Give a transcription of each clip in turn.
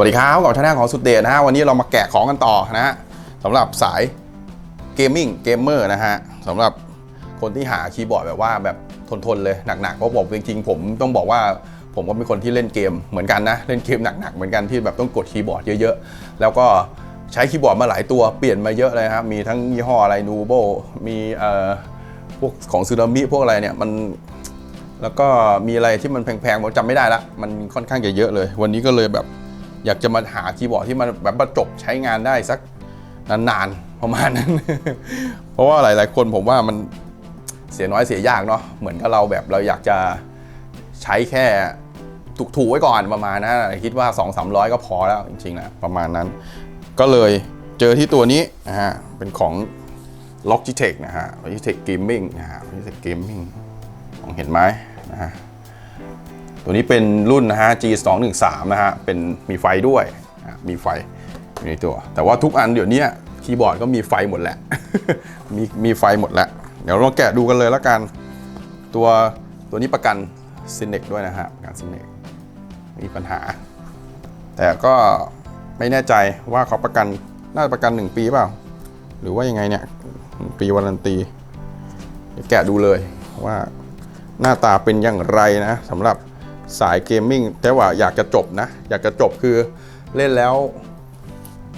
วัสดีครับกับชาแนลของสุดเดชนะฮะวันนี้เรามาแกะของกันต่อนะฮะสำหรับสายเกมมิ่งเกมเมอร์นะฮะสำหรับคนที่หาคีย์บอร์ดแบบว่าแบบทนๆเลยหนักๆเพราะผมจริงๆผมต้องบอกว่าผมก็เป็นคนที่เล่นเกมเหมือนกันนะเล่นเกมหนักๆเหมือนกันที่แบบต้องกดคีย์บอร์ดเยอะๆ แล้วก็ใช้คีย์บอร์ดมาหลายตัวเปลี่ยนมาเยอะเลยครับมีทั้งยี่ห้ออะไรนูโบมีเอ่อพวกของซูนามิพวกอะไรเนี่ยมันแล้วก็มีอะไรที่มันแพงๆผมจำไม่ได้ละมันค่อนข้างจะเยอะเลย วันนี้ก็เลยแบบ อยากจะมาหาคีย์บอร์ดที่มันแบบประจบใช้งานได้สักนานๆประมาณนั้น เพราะว่าหลายๆ คนผมว่ามันเสียน้อยเสียยากเนาะเหมือนกับเราแบบเราอยากจะใช้แค่ถูกๆไว้ก่อนประมาณนั้นคิดว่า 2 3 0 0 ก็พอแล้วจริงๆนะประมาณนั้น ก็เลยเจอที่ตัวนี้นะฮะเป็นของ Logitech นะฮะ Logitech Gaming นะฮะ Logitech Gaming มองเห็นไหมนะฮะ ตัวนี้เป็นรุ่นนะฮะ G 2 1 3 นะฮะ เป็นมีไฟด้วย มีไฟอยู่ในตัว แต่ว่าทุกอันเดี๋ยวนี้คีย์บอร์ดก็มีไฟหมดแหละ มีมีไฟหมดแล้ว เดี๋ยวลองแกะดูกันเลยแล้วกัน ตัวตัวนี้ประกันซินเนกด้วยนะฮะ ประกันซินเนกมีปัญหา แต่ก็ไม่แน่ใจว่าเขาประกันน่าจะประกัน 1 ปีเปล่า หรือว่ายังไงเนี่ยปีวารันตี แกะดูเลยว่าหน้าตาเป็นอย่างไรนะสำหรับ สายเกมมิ่งแต่ว่าอยากจะจบนะ อยากจะจบคือเล่นแล้ว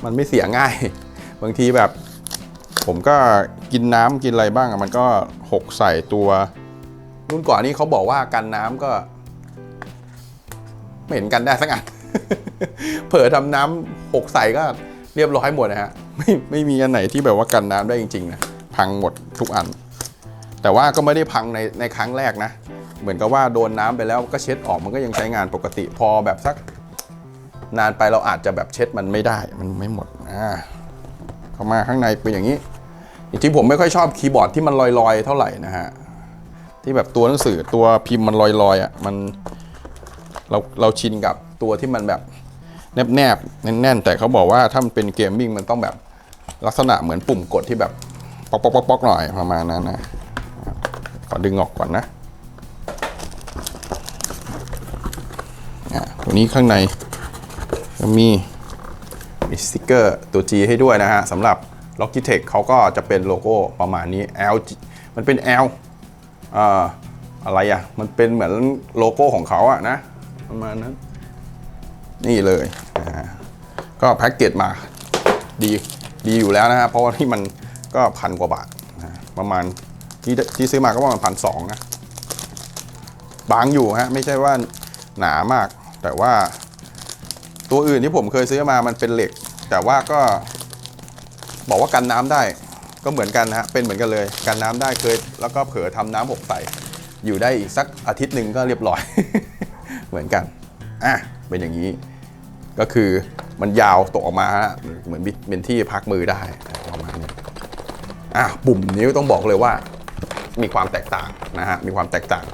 มันไม่เสียง่าย บางทีแบบ ผมก็กินน้ำกินอะไรบ้างอะมันก็หกใส่ตัว รุ่นก่อนนี้เขาบอกว่ากันน้ำก็ ไม่เห็นกันได้สักอันเผลอทำน้ำหกใส่ก็เรียบร้อยหมดนะฮะไม่ไม่มีอันไหนที่แบบว่ากันน้ำได้จริงๆนะพังหมดทุกอัน แต่ว่าก็ไม่ได้พังในในครั้งแรกนะ เหมือนกับว่าโดนน้ำไปแล้วก็เช็ดออกมันก็ยังใช้งานปกติพอแบบสักนานไปเราอาจจะแบบเช็ดมันไม่ได้มันไม่หมดอ่าเข้ามาข้างในเป็นอย่างนี้จริงๆผมไม่ค่อยชอบคีย์บอร์ดที่มันลอยๆ เท่าไหร่นะฮะที่แบบตัวหนังสือตัวพิมพ์มันลอยๆอะมันเราเราชินกับตัวที่มันแบบแนบๆแน่นๆ แต่เขาบอกว่าถ้ามันเป็นเกมมิ่งมันต้องแบบลักษณะเหมือนปุ่มกดที่แบบ ป๊อกป๊อกป๊อกป๊อกหน่อยประมาณนั้นนะขอดึงออกก่อนนะ ตัวนี้ข้างในมีมีสติกเกอร์ตัว G ให้ด้วยนะฮะสำหรับ Logitech เขาก็จะเป็นโลโก้ประมาณนี้ L มันเป็น L อ่าอะไรอะ มันเป็นเหมือนโลโก้ของเขาอะนะ ประมาณนั้น นี่เลยนะฮะก็แพ็กเกจมาดีดีอยู่แล้วนะฮะเพราะว่าที่มันก็พันกว่าบาทนะประมาณที่ที่ซื้อมาก็ประมาณพันสองนะบางอยู่ฮะไม่ใช่ว่าหนามาก แต่ว่าตัวอื่นที่ผมเคยซื้อมามันเป็นเหล็ก แต่ว่าก็บอกว่ากันน้ำได้ก็เหมือนกันนะฮะเป็นเหมือนกันเลยกันน้ำได้เคย แล้วก็เผลอทำน้ำหกใส่อยู่ได้อีกสักอาทิตย์หนึ่งก็เรียบร้อย เหมือนกันอะเป็นอย่างนี้ ก็คือมันยาวตกออกมาฮะเหมือนเป็นที่พักมือได้ประมาณนี้อะปุ่มนี้ต้องบอกเลยว่า มีความแตกต่างนะฮะมีความแตกต่าง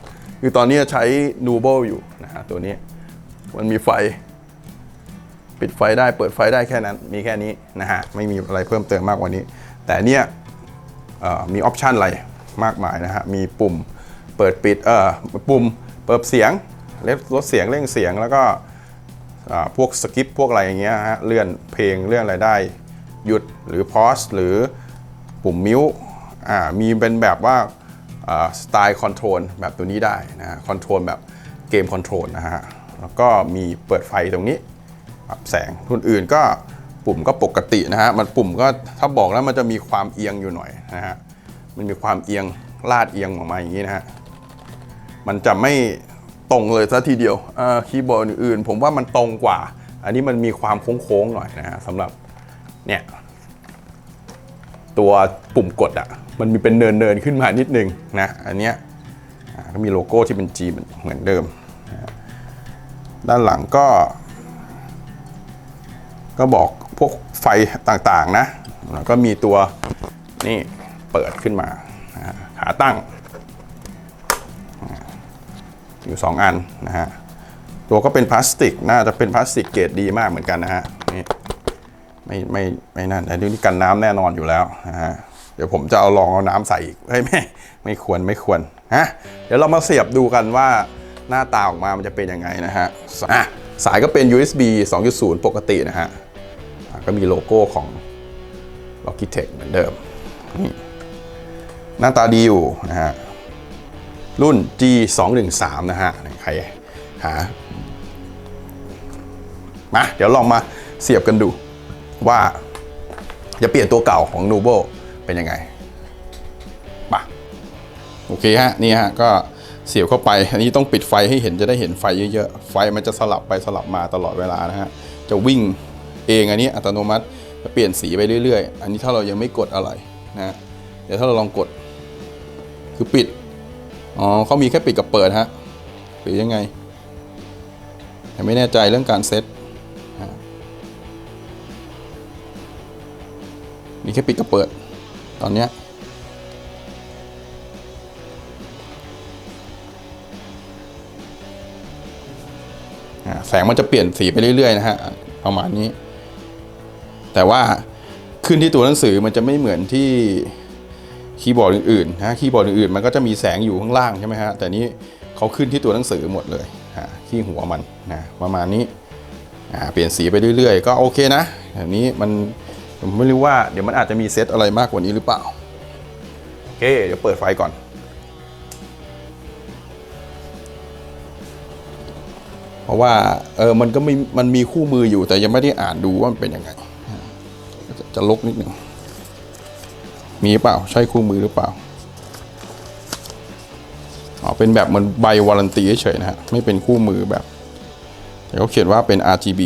คือตอนนี้ใช้ n u b l e อยู่นะฮะตัวนี้ มันมีไฟ ปิดไฟได้เปิดไฟได้แค่นั้น มีแค่นี้นะฮะ ไม่มีอะไรเพิ่มเติมมากกว่านี้ แต่เนี่ยมีออปชันอะไรมากมายนะฮะ มีปุ่มเปิดปิดเอ่อปุ่มเปิดเสียงลดเสียงเร่งเสียงแล้วก็พวกสกิปพวกอะไรอย่างเงี้ยฮะเลื่อนเพลงเลื่อนอะไรได้ หยุดหรือพอสหรือปุ่มมิวอ่ามีเป็นแบบว่าสไตล์คอนโทรลแบบตัวนี้ได้นะคอนโทรลแบบเกมคอนโทรลนะฮะ แล้วก็มีเปิดไฟตรงนี้ปรับแสงรุ่นอื่นก็ปุ่มก็ปกตินะฮะมันปุ่มก็ถ้าบอกแล้วมันจะมีความเอียงอยู่หน่อยนะฮะมันมีความเอียงลาดเอียงออกมาอย่างนี้นะฮะมันจะไม่ตรงเลยซะทีเดียวคีย์บอร์ดอื่น ผมว่ามันตรงกว่า อันนี้มันมีความโค้งๆหน่อยนะฮะสำหรับเนี่ยตัวปุ่มกดอะ่ะมันมีเป็นเนินๆขึ้นมานิดนึงนะอันเนี้ยก็มีโลโก้ที่เป็น G เหมือนเดิม ด้านหลังก็ ก็บอกพวกไฟต่างๆนะ แล้วก็มีตัวนี่เปิดขึ้นมาขาตั้ง อยู่ 2 อันนะฮะ ตัวก็เป็นพลาสติก น่าจะเป็นพลาสติกเกรดดีมากเหมือนกันนะฮะนี่ไม่ไม่ไม่นั่นแต่นี่กันน้ำแน่นอนอยู่แล้วนะฮะเดี๋ยวผมจะเอาลองเอาน้ำใส่อีกเฮ้ยไม่ไม่ควรไม่ควรฮะเดี๋ยวเรามาเสียบดูกันว่า หน้าตาออกมามันจะเป็นยังไงนะฮะสายก็เป็น USB 2.0 ปกตินะฮะก็มีโลโก้ของ Logitech เหมือนเดิมนี่หน้าตาดีอยู่นะฮะ รุ่น G 2 1 3นะฮะ ใครหา มา เดี๋ยวลองมาเสียบกันดูว่าจะเปลี่ยนตัวเก่าของ Nubo เป็นยังไงมาโอเคฮะ นี่ฮะ ก็ เสียบเข้าไป อันนี้ต้องปิดไฟให้เห็นจะได้เห็นไฟเยอะๆ ไฟมันจะสลับไปสลับมาตลอดเวลานะฮะ จะวิ่งเองอันนี้อัตโนมัติจะเปลี่ยนสีไปเรื่อยๆ อันนี้ถ้าเรายังไม่กดอะไรนะเดี๋ยวถ้าเราลองกด คือปิด อ๋อเขามีแค่ปิดกับเปิดฮะ หรือยังไงแต่ไม่แน่ใจเรื่องการเซตมีแค่ปิดกับเปิด ตอนเนี้ย แสงมันจะเปลี่ยนสีไปเรื่อยๆนะฮะประมาณนี้ แต่ว่าขึ้นที่ตัวหนังสือมันจะไม่เหมือนที่คีย์บอร์ดอื่นๆนะคีย์บอร์ดอื่นๆมันก็จะมีแสงอยู่ข้างล่างใช่ไหมฮะแต่นี้เขาขึ้นที่ตัวหนังสือหมดเลยฮะที่หัวมันนะประมาณนี้เปลี่ยนสีไปเรื่อยๆ ก็โอเคนะแบบนี้มันผมไม่รู้ว่าเดี๋ยวมันอาจจะมีเซตอะไรมากกว่านี้หรือเปล่าโอเคเดี๋ยวเปิดไฟก่อน เพราะว่าเออมันก็มีมันมีคู่มืออยู่แต่ยังไม่ได้อ่านดูว่ามันเป็นยังไงจะจะลกนิดหนึ่งมีเปล่าใช่คู่มือหรือเปล่าอ๋อเป็นแบบเหมันใบวารันตีเฉยนะฮะไม่เป็นคู่มือแบบแต่เขาเขียนว่าเป็น RGB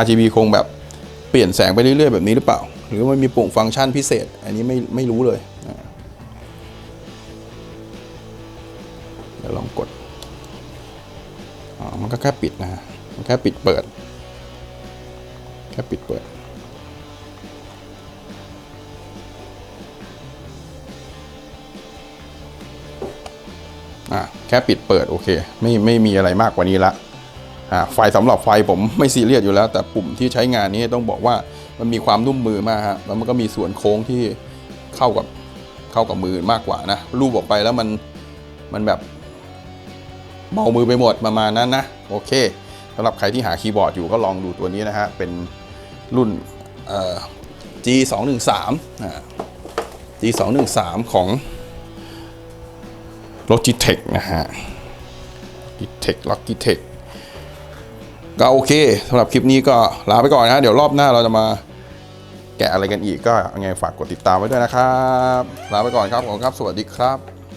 RGB คงแบบเปลี่ยนแสงไปเรื่อยๆแบบนี้หรือเปล่า หรือมันมีปุ่มฟังก์ชันพิเศษ อันนี้ไม่ไม่รู้เลยเดี๋ยวลองกด อ๋อมันก็แค่ปิดนะฮะมันแค่ปิดเปิด แค่ปิดเปิด อะแค่ปิดเปิดโอเค ไม่ไม่มีอะไรมากกว่านี้ละอ่าไฟสำหรับไฟผมไม่ซีเรียสอยู่แล้ว แต่ปุ่มที่ใช้งานนี้ต้องบอกว่ามันมีความนุ่มมือมากฮะแล้วมันก็มีส่วนโค้งที่เข้ากับเข้ากับมือมากกว่านะ รูปออกไปแล้วมันมันแบบ เบามือไปหมดประมาณนั้นนะ โอเคสำหรับใครที่หาคีย์บอร์ดอยู่ก็ลองดูตัวนี้นะฮะ เป็นรุ่น G 2 1 3 G 2 1 3 ของ Logitech นะฮะ Logitech Logitech ก็โอเคสำหรับคลิปนี้ก็ลาไปก่อนนะเดี๋ยวรอบหน้าเราจะมาแกะอะไรกันอีกก็ยังไงฝากกดติดตามไว้ด้วยนะครับ ลาไปก่อนครับผมครับ สวัสดีครับ